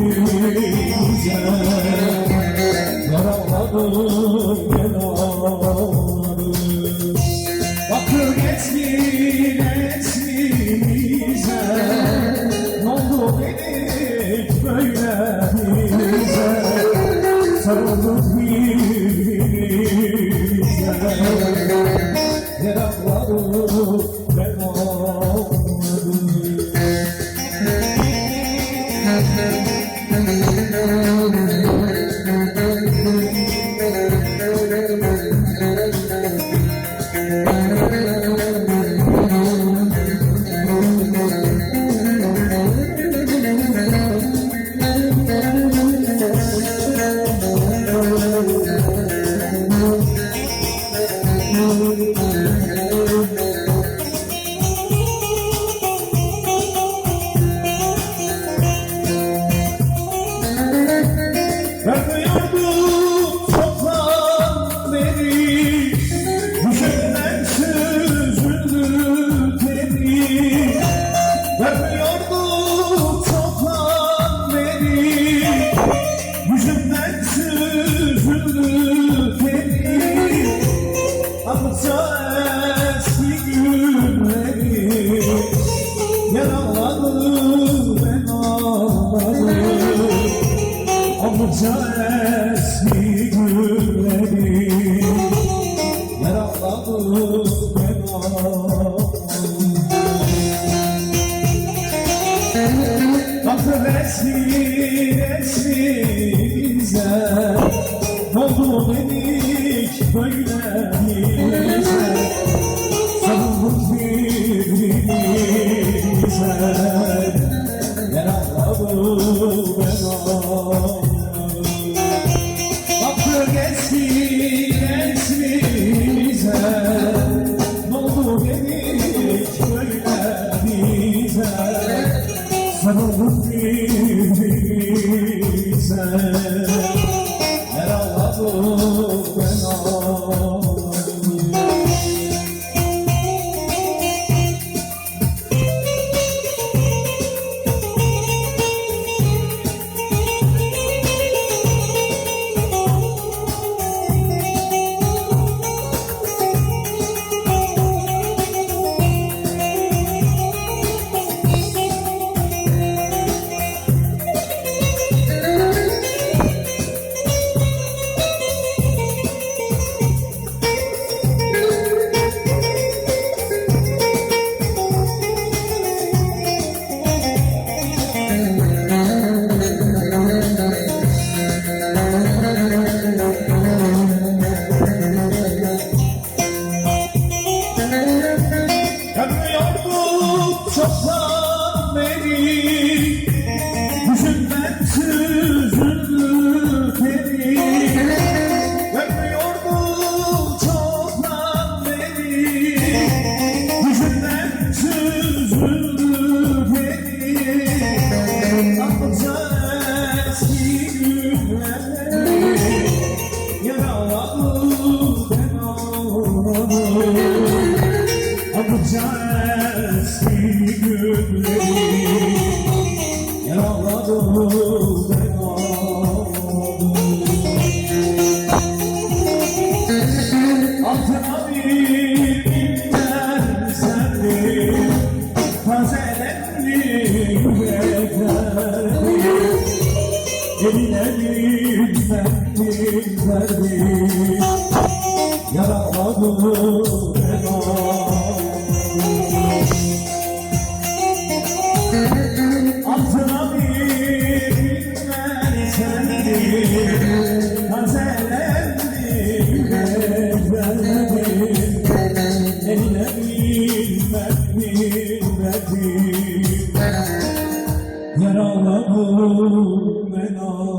birbirimize Yaraladım ben ağladım eski eski güzel Ne oldu dedik böyle bize Altyazı M.K. Yaraladı ben ağladım Anlatsa eski günleri Yaraladı ben ağladım Bakın eski eski bize oldu dedik böyle bize Sarılıp birbirimize Yaraladık günleri Yaraladı ben bir inler ben ağladım Altına bir inler sendi Tazelendi yüreklerdi Eline bir mendil verdi Yaraladım ben ağladım